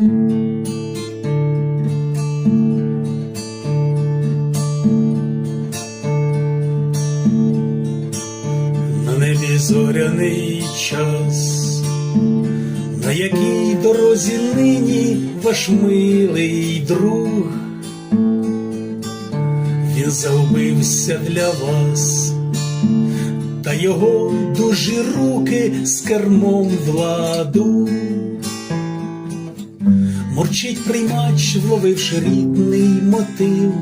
На небі зоряний час, на якій дорозі нині ваш милий друг, він загубився для вас, та його дужі руки з кермом владу. Мурчить приймач, вловивши рідний мотив,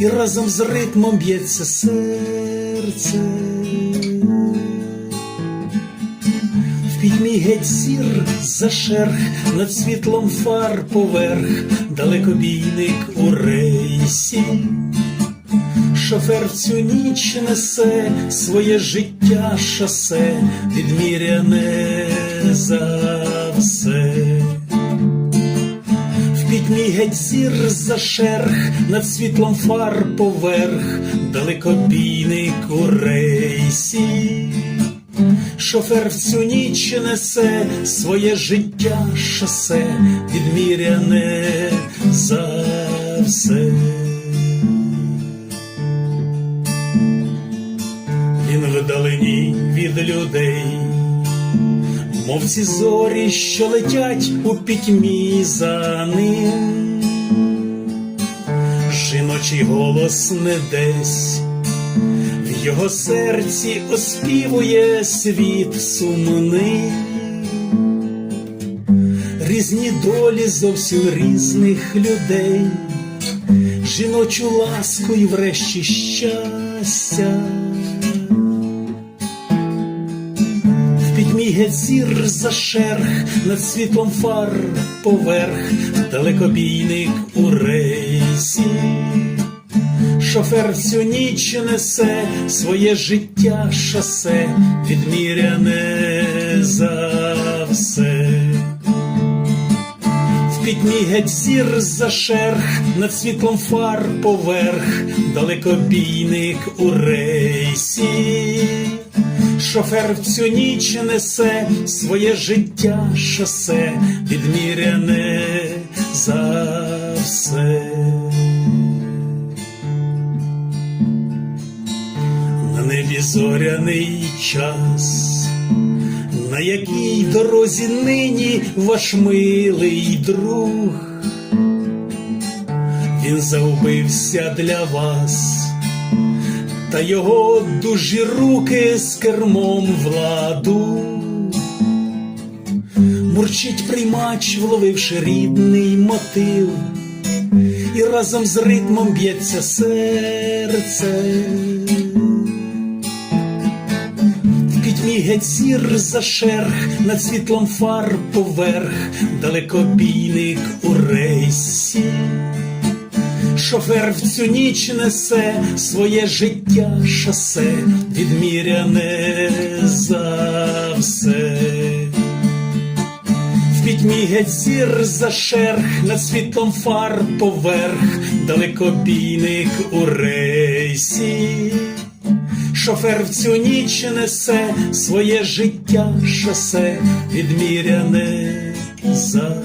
і разом з ритмом б'ється серце. В пітьмі геть зір за шерх, над світлом фар поверх, далекобійник у рейсі. Шофер цю ніч несе своє життя шосе, відміряне за все. Пітьмі геть зір за шерх, над світлом фар поверх, далекобійник у рейсі. Шофер в цю ніч несе своє життя шосе, відміряне за все. Він вдалині від людей, мов ці зорі, що летять у пітьмі за ним. Жіночий голос не десь, в його серці оспівує світ сумний. Різні долі зовсім різних людей, жіночу ласку і врешті щастя. Зір за шерх, над світлом фар поверх, далекобійник у рейсі. Шофер всю ніч несе своє життя шосе, відміряне за все. Пітьмі геть зір за шерх, над світлом фар поверх, далекобійник у рейсі. Шофер в цю ніч несе своє життя шосе, відміряне за все. На небі зоряний час, на якій дорозі нині ваш милий друг, він загубився для вас, та його дужі руки з кермом владу. Мурчить приймач, вловивши рідний мотив, і разом з ритмом б'ється серце. В пітьмі геть зір за шерх, над світлом фар поверх, далекобійник у рейсі. Шофер в цю ніч несе своє життя шосе, відміряне за все. В пітьмі геть зір за шерх, над світлом фар поверх, далекобійник у рейсі. Шофер в цю ніч несе своє життя шосе, відміряне за